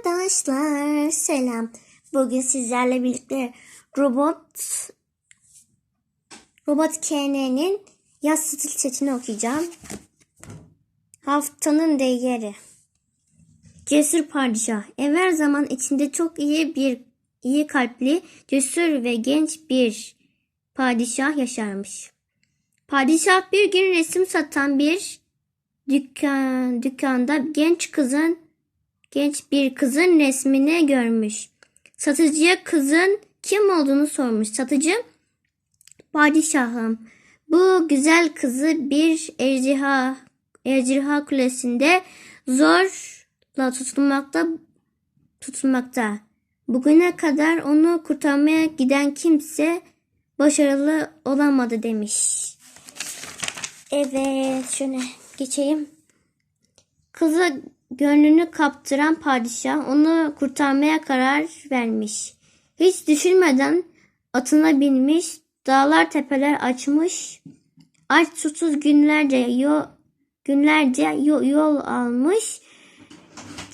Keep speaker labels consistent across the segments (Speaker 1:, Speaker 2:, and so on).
Speaker 1: Arkadaşlar selam. Bugün sizlerle birlikte robot Robot KN'nin yaz stil setini okuyacağım. Haftanın değeri. Cesur padişah. Evvel zaman içinde çok iyi bir iyi kalpli, cesur ve genç bir padişah yaşarmış. Padişah bir gün resim satan bir dükkan, dükkanda genç kızın genç bir kızın resmini görmüş. Satıcıya kızın kim olduğunu sormuş. Satıcı, padişahım bu güzel kızı bir ejderha, ejderha kulesinde zorla tutulmakta tutulmakta. Bugüne kadar onu kurtarmaya giden kimse başarılı olamadı demiş. Evet şöyle geçeyim. Kızı gönlünü kaptıran padişah onu kurtarmaya karar vermiş. Hiç düşünmeden atına binmiş, dağlar tepeler açmış, aç susuz günlerce yol, günlerce yol, almış.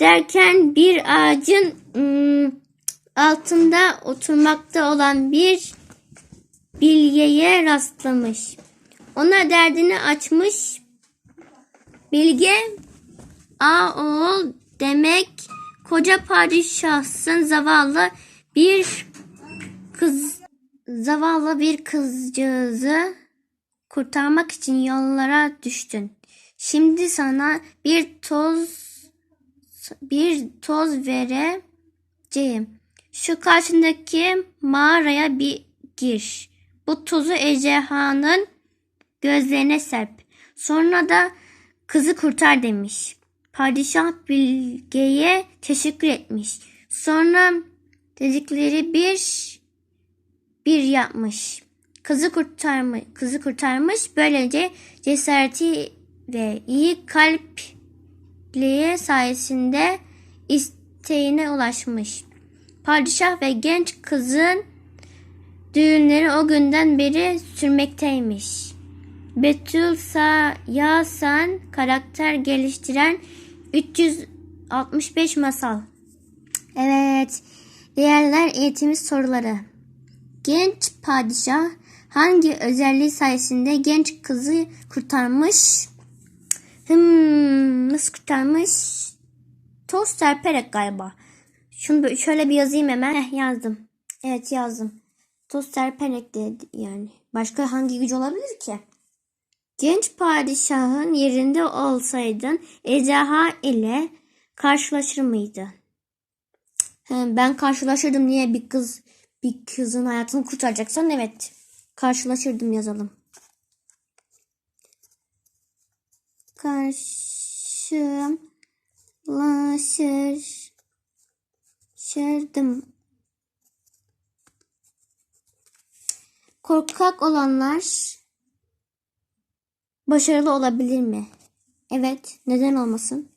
Speaker 1: Derken bir ağacın altında oturmakta olan bir bilgeye rastlamış. Ona derdini açmış. Bilge A oğul demek koca padişahsın zavallı bir kız zavallı bir kızcağızı kurtarmak için yollara düştün. Şimdi sana bir toz bir toz vereceğim. Şu karşındaki mağaraya bir gir. Bu tozu ejderhanın gözlerine serp. Sonra da kızı kurtar demiş. Padişah Bilge'ye teşekkür etmiş. Sonra dedikleri bir bir yapmış. Kızı kurtarmış, kızı kurtarmış. Böylece cesareti ve iyi kalpliği sayesinde isteğine ulaşmış. Padişah ve genç kızın düğünleri o günden beri sürmekteymiş. Betül Sa Yasan karakter geliştiren 365 masal. Evet. Diğerler eğitim soruları. Genç padişah hangi özelliği sayesinde genç kızı kurtarmış? Hmm, nasıl kurtarmış? Toz serperek galiba. Şunu şöyle bir yazayım hemen. Heh, yazdım. Evet yazdım. Toz serperek dedi yani. Başka hangi güç olabilir ki? Genç padişahın yerinde olsaydın ejderha ile karşılaşır mıydın? Ben karşılaşırdım. Niye bir kız bir kızın hayatını kurtaracaksan evet karşılaşırdım yazalım. Karşılaşırdım. Korkak olanlar başarılı olabilir mi? Evet, neden olmasın?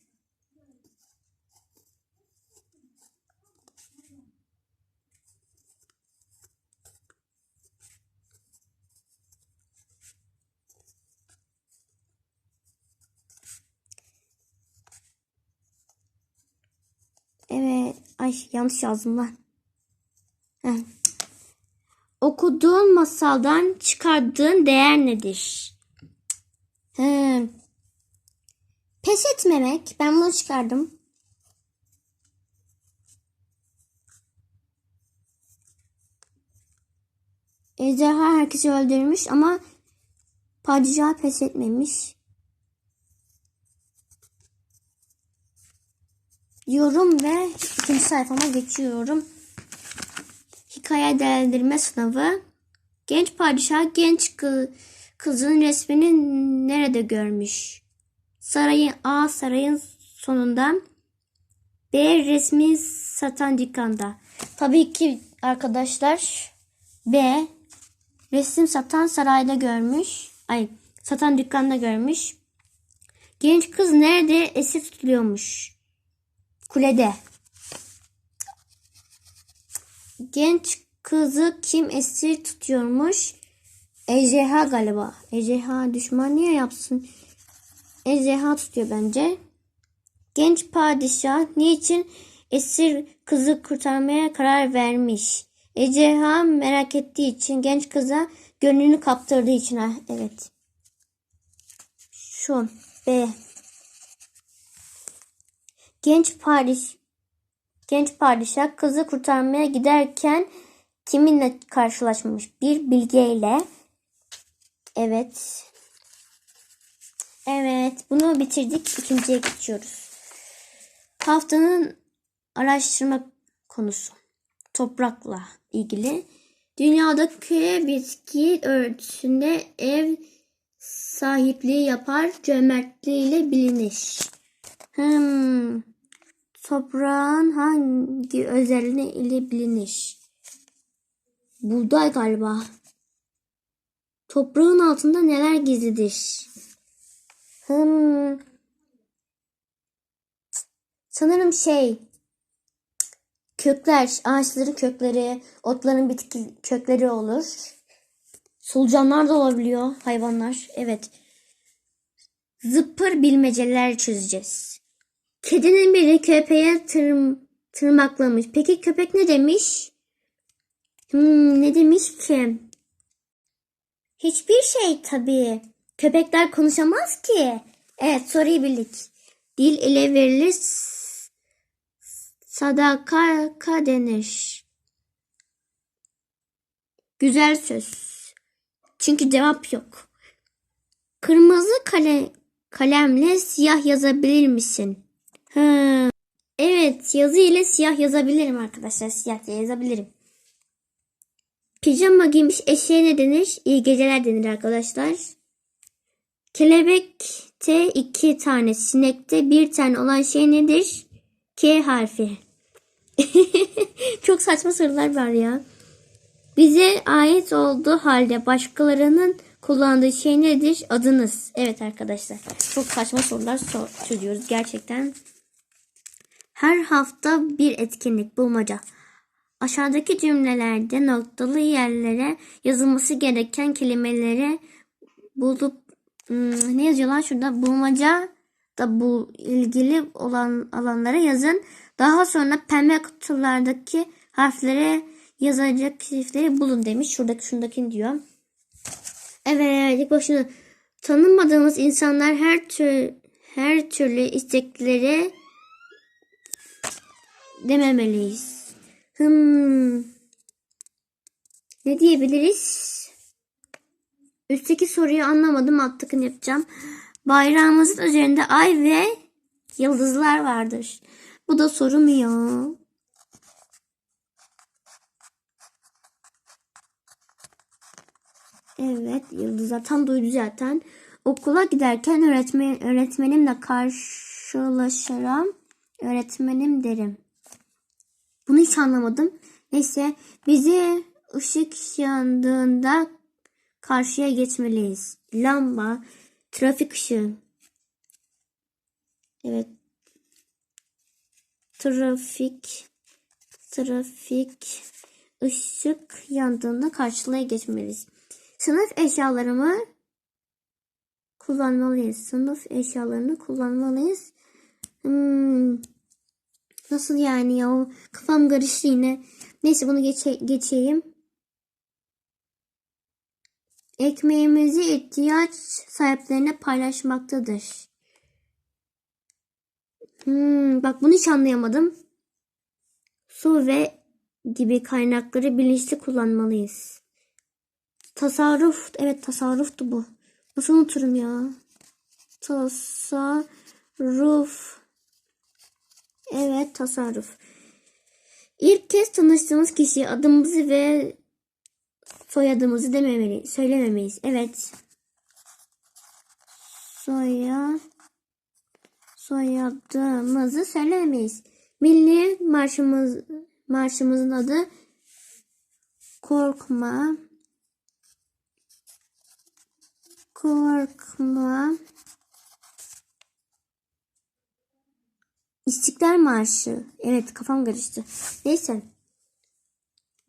Speaker 1: Evet, ay yanlış yazdım lan. Okuduğun masaldan çıkardığın değer nedir? He. Pes etmemek. Ben bunu çıkardım. Ejderha herkesi öldürmüş ama padişah pes etmemiş. Diyorum ve ikinci sayfama geçiyorum. Hikaye değerlendirme sınavı. Genç padişah genç kız kızın resmini nerede görmüş? Sarayın A sarayın sonunda B resmi satan dükkanda. Tabii ki arkadaşlar B resim satan sarayda görmüş. Ay satan dükkanda görmüş. Genç kız nerede esir tutuluyormuş? Kulede. Genç kızı kim esir tutuyormuş? Ejderha galiba. Ejderha düşman niye yapsın? Ejderha tutuyor bence. Genç padişah niçin esir kızı kurtarmaya karar vermiş. Ejderha merak ettiği için genç kıza gönlünü kaptırdığı için. Ha, evet. Şu B. Genç padişah Genç padişah kızı kurtarmaya giderken kiminle karşılaşmış? Bir bilgeyle. Evet. Evet, bunu bitirdik. İkinciye geçiyoruz. Haftanın araştırma konusu. Toprakla ilgili. Dünyadaki bitki örtüsünde ev sahipliği yapar, cömertliğiyle bilinir. Hmm. Toprağın hangi özelliği ile bilinir? Buğday galiba. Toprağın altında neler gizlidir? Hmm. Sanırım şey kökler, ağaçların kökleri, otların bitki kökleri olur. Solucanlar da olabiliyor, hayvanlar. Evet. Zıppır bilmeceler çözeceğiz. Kedinin biri köpeğe tırm, tırmaklamış. Peki köpek ne demiş? Hmm, ne demiş ki? Hiçbir şey tabii. Köpekler konuşamaz ki. Evet soruyu bildik. Dil ile verilir sadaka denir. Güzel söz. Çünkü cevap yok. Kırmızı kale, kalemle siyah yazabilir misin? Ha. Evet yazı ile siyah yazabilirim arkadaşlar. Siyah yazabilirim. Pijama giymiş eşeğe ne denir? İyi geceler denir arkadaşlar. Kelebekte iki tane, sinekte bir tane olan şey nedir? K harfi. Çok saçma sorular var ya. Bize ait olduğu halde başkalarının kullandığı şey nedir? Adınız. Evet arkadaşlar. Çok saçma sorular sor- çözüyoruz gerçekten. Her hafta bir etkinlik bulmaca. Aşağıdaki cümlelerde noktalı yerlere yazılması gereken kelimeleri bulup hmm, ne yazıyorlar şurada bulmaca da bu ilgili olan alanlara yazın. Daha sonra pembe kutulardaki harflere yazacak harfleri bulun demiş. Şuradaki şundakini diyor. Evet ilk başına tanımadığımız insanlar her tür her türlü istekleri dememeliyiz. Hmm. Ne diyebiliriz? Üstteki soruyu anlamadım. Alttakini yapacağım. Bayrağımızın üzerinde ay ve yıldızlar vardır. Bu da soru mu ya? Evet, yıldızlar tam duydu zaten. Okula giderken öğretmen öğretmenimle karşılaşırım. Öğretmenim derim. Bunu hiç anlamadım. Neyse bizi ışık yandığında karşıya geçmeliyiz. Lamba, trafik ışığı. Evet. Trafik, trafik ışık yandığında karşıya geçmeliyiz. Sınıf eşyalarımı kullanmalıyız. Sınıf eşyalarını kullanmalıyız. Hmm, Nasıl yani ya? Kafam karıştı yine. Neyse bunu geçe geçeyim. Ekmeğimizi ihtiyaç sahiplerine paylaşmaktadır. Hmm, bak bunu hiç anlayamadım. Su ve gibi kaynakları bilinçli kullanmalıyız. Tasarruf, evet tasarruftu bu. Nasıl unuturum ya? Tasarruf. Evet tasarruf. İlk kez tanıştığımız kişiye adımızı ve soyadımızı dememeli, söylememeyiz. Evet. Soya soyadımızı söylemeyiz. Milli marşımız marşımızın adı Korkma Korkma İstiklal Marşı. Evet kafam karıştı. Neyse.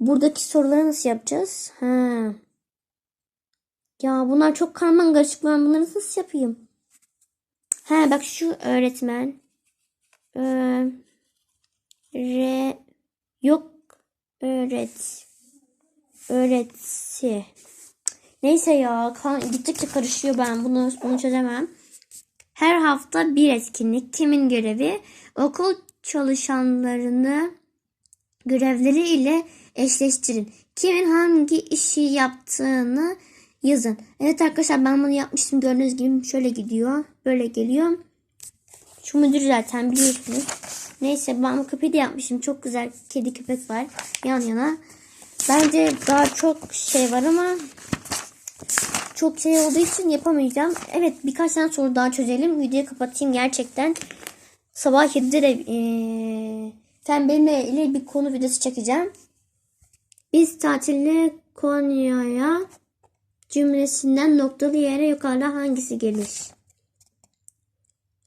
Speaker 1: Buradaki soruları nasıl yapacağız? Ha. Ya bunlar çok karman karışık. Ben bunları nasıl yapayım? Ha bak şu öğretmen. re yok öğret öğretsi. Neyse ya kan, gittikçe karışıyor ben bunu bunu çözemem. Her hafta bir etkinlik kimin görevi? Okul çalışanlarını görevleri ile eşleştirin. Kimin hangi işi yaptığını yazın. Evet arkadaşlar ben bunu yapmıştım. Gördüğünüz gibi şöyle gidiyor. Böyle geliyor. Şu müdür zaten biliyorsunuz. Neyse ben bu köpeği de yapmışım. Çok güzel kedi köpek var yan yana. Bence daha çok şey var ama çok şey olduğu için yapamayacağım. Evet birkaç tane soru daha çözelim. Videoyu kapatayım gerçekten. Sabah 7'de de eee fen benimle ile bir konu videosu çekeceğim. Biz tatilde Konya'ya cümlesinden noktalı yere yukarıda hangisi gelir?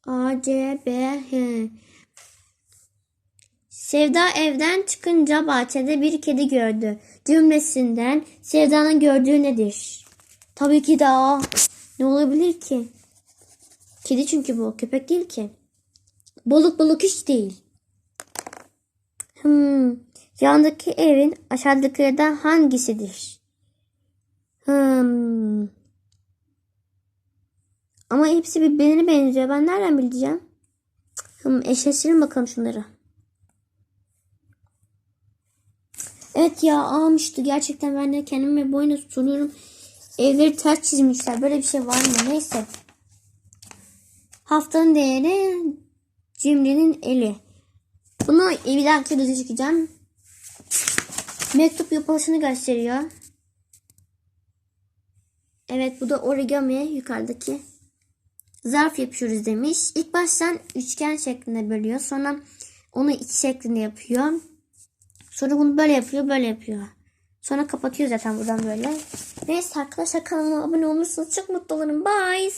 Speaker 1: A, C, B, H. Sevda evden çıkınca bahçede bir kedi gördü. Cümlesinden Sevda'nın gördüğü nedir? Tabii ki de A. Ne olabilir ki? Kedi çünkü bu. Köpek değil ki. Balık balık hiç değil. Hmm. Yandaki evin aşağıdakilerden hangisidir? Hmm. Ama hepsi birbirine benziyor. Ben nereden bileceğim? Hmm, eşleştirin bakalım şunları. Evet ya almıştı. Gerçekten ben de kendime boyuna soruyorum. Evleri ters çizmişler. Böyle bir şey var mı? Neyse. Haftanın değeri cimrinin eli. Bunu bir dahaki videoda çekeceğim. Mektup yapılışını gösteriyor. Evet bu da origami yukarıdaki. Zarf yapıyoruz demiş. İlk baştan üçgen şeklinde bölüyor. Sonra onu iki şeklinde yapıyor. Sonra bunu böyle yapıyor, böyle yapıyor. Sonra kapatıyor zaten buradan böyle. Neyse arkadaşlar kanalıma abone olursanız çok mutlu olurum. Bye.